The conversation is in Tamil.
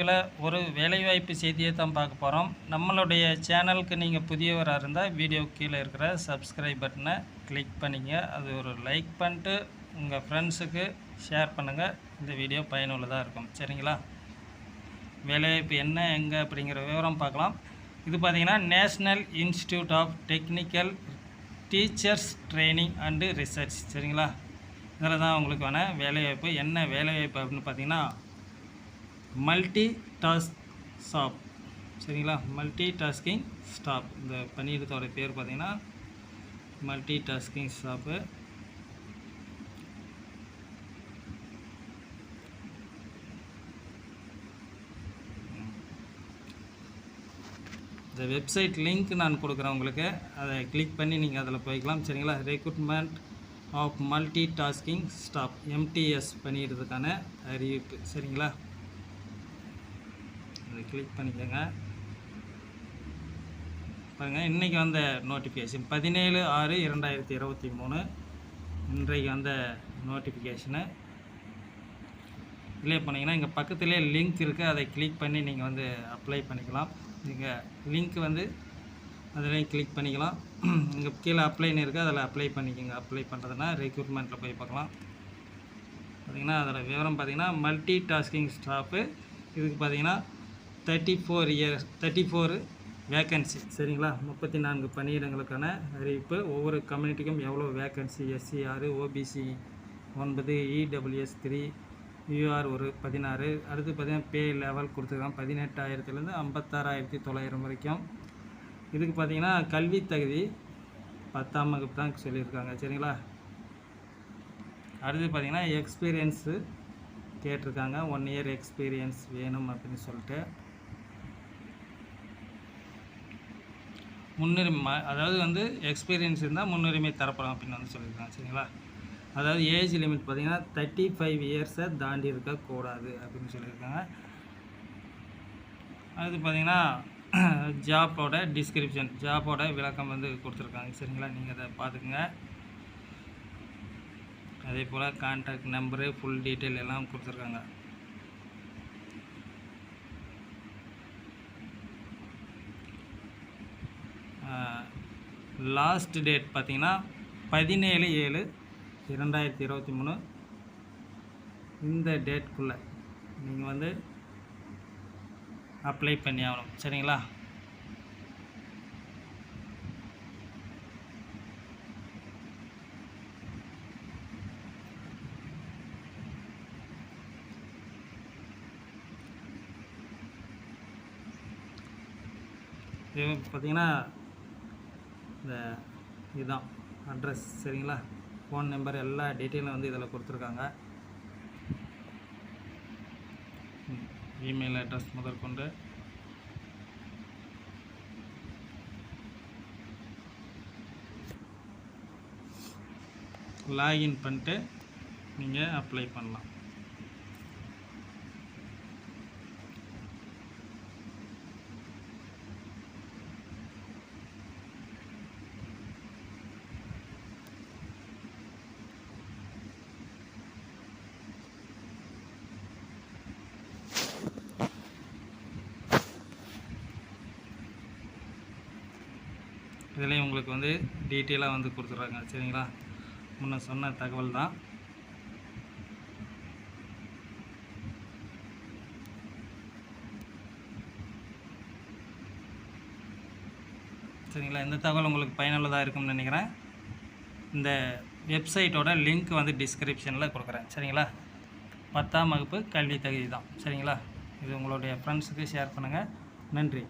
இதில் ஒரு வேலைவாய்ப்பு செய்தியை தான் பார்க்க போகிறோம் நம்மளுடைய சேனலுக்கு நீங்கள் புதியவராக இருந்தால் வீடியோ கீழே இருக்கிற சப்ஸ்கிரைப் பட்டனை கிளிக் பண்ணிங்க. அது ஒரு லைக் பண்ணிட்டு உங்கள் ஃப்ரெண்ட்ஸுக்கு ஷேர் பண்ணுங்கள் இந்த வீடியோ பயனுள்ளதாக இருக்கும். சரிங்களா? வேலைவாய்ப்பு என்ன எங்கே அப்படிங்கிற விவரம் பார்க்கலாம். இது பார்த்தீங்கன்னா national institute of technical teachers training and research சரிங்களா? இதில் தான் உங்களுக்கான வேலைவாய்ப்பு. என்ன வேலைவாய்ப்பு அப்படின்னு பார்த்தீங்கன்னா மல்டி டாஸ்க் ஷாப் சரிங்களா? மல்டி டாஸ்கிங் ஸ்டாப் இந்த பணியிடத்தோட பேர் பார்த்தீங்கன்னா மல்டி டாஸ்கிங் ஸ்டாப்பு இந்த வெப்சைட் லிங்க் நான் கொடுக்குறேன் உங்களுக்கு. அதை கிளிக் பண்ணி நீங்கள் அதில் போய்க்கலாம். சரிங்களா? Recruitment of multi tasking staff MTS பண்ணிடுறதுக்கான அறிவிப்பு. சரிங்களா? அதை கிளிக் பண்ணிக்கோங்க. பாருங்கள் இன்றைக்கி வந்த நோட்டிஃபிகேஷன் பதினேழு ஆறு இரண்டாயிரத்தி இருபத்தி மூணு. இன்றைக்கு வந்த நோட்டிஃபிகேஷனு இதிலே பண்ணிங்கன்னா இங்கே பக்கத்துலேயே லிங்க் இருக்குது அதை கிளிக் பண்ணி நீங்கள் வந்து அப்ளை பண்ணிக்கலாம். நீங்கள் லிங்க் வந்து அதில் கிளிக் பண்ணிக்கலாம். இங்கே கீழே அப்ளைன்னு இருக்குது அதில் அப்ளை பண்ணிக்கோங்க. அப்ளை பண்ணுறதுனா ரெக்ரூட்மெண்ட்டில் போய் பார்க்கலாம். பார்த்திங்கன்னா அதில் விவரம் பார்த்தீங்கன்னா மல்டி டாஸ்கிங் ஸ்டாஃபு இதுக்கு பார்த்தீங்கன்னா thirty four year thirty four vacancy சரிங்களா? முப்பத்தி நான்கு பணியிடங்களுக்கான அறிவிப்பு. ஒவ்வொரு கம்யூனிட்டிக்கும் எவ்வளோ வேக்கன்சி எஸ்சி ஆறு ஓபிசி ஒன்பது இடபிள்யூஎஸ் த்ரீ யூஆர் ஒரு பதினாறு. அடுத்து பார்த்தீங்கன்னா பே லெவல் கொடுத்துருக்காங்க. பதினெட்டாயிரத்துலேருந்து ஐம்பத்தாறாயிரத்தி தொள்ளாயிரம் வரைக்கும். இதுக்கு பார்த்தீங்கன்னா கல்வி தகுதி பத்தாம் வகுப்பு தான் சொல்லியிருக்காங்க. சரிங்களா? அடுத்து பார்த்திங்கன்னா எக்ஸ்பீரியன்ஸு கேட்டிருக்காங்க. ஒன் இயர் எக்ஸ்பீரியன்ஸ் வேணும் அப்படின்னு சொல்லிட்டு. முன்னுரிமை அதாவது வந்து எக்ஸ்பீரியன்ஸ் இருந்தால் முன்னுரிமை தரப்படும் அப்படின்னு வந்து சொல்லியிருக்காங்க சரிங்களா? அதாவது ஏஜ் லிமிட் பார்த்தீங்கன்னா தேர்ட்டி ஃபைவ் இயர்ஸை தாண்டி இருக்கக்கூடாது அப்படின்னு சொல்லியிருக்காங்க. அது பார்த்தீங்கன்னா ஜாப்போட டிஸ்கிரிப்ஷன் ஜாப்போட விளக்கம் வந்து கொடுத்துருக்காங்க சரிங்களா? நீங்கள் அதை பார்த்துக்குங்க. அதே போல் கான்டாக்ட் நம்பரு ஃபுல் டீட்டெயில் எல்லாம் கொடுத்துருக்காங்க. லாஸ்ட் டேட் பார்த்தீங்கன்னா பதினேழு ஏழு இரண்டாயிரத்தி இருபத்தி மூணு. இந்த டேட்குள்ளே நீங்கள் வந்து அப்ளை பண்ணி ஆகணும். சரிங்களா? இது பார்த்தீங்கன்னா இந்த இதுதான் அட்ரஸ் சரிங்களா? ஃபோன் நம்பர் எல்லா டீட்டெயிலும் வந்து இதில் கொடுத்துருக்காங்க. இமெயில் அட்ரஸ் முதற்கொண்டு. லாகின் பண்ணிட்டு நீங்கள் அப்ளை பண்ணலாம். இதுலேயும் உங்களுக்கு வந்து டீட்டெயிலாக வந்து கொடுத்துட்றாங்க சரிங்களா? முன்ன சொன்ன தகவல் தான். சரிங்களா? இந்த தகவல் உங்களுக்கு பயனுள்ளதாக இருக்கும்னு நினைக்கிறேன். இந்த வெப்சைட்டோட லிங்க் வந்து டிஸ்கிரிப்ஷனில் கொடுக்குறேன் சரிங்களா? பத்தாம் வகுப்பு கல்வி தகுதி தான் சரிங்களா? இது உங்களுடைய ஃப்ரெண்ட்ஸுக்கு ஷேர் பண்ணுங்கள் நன்றி.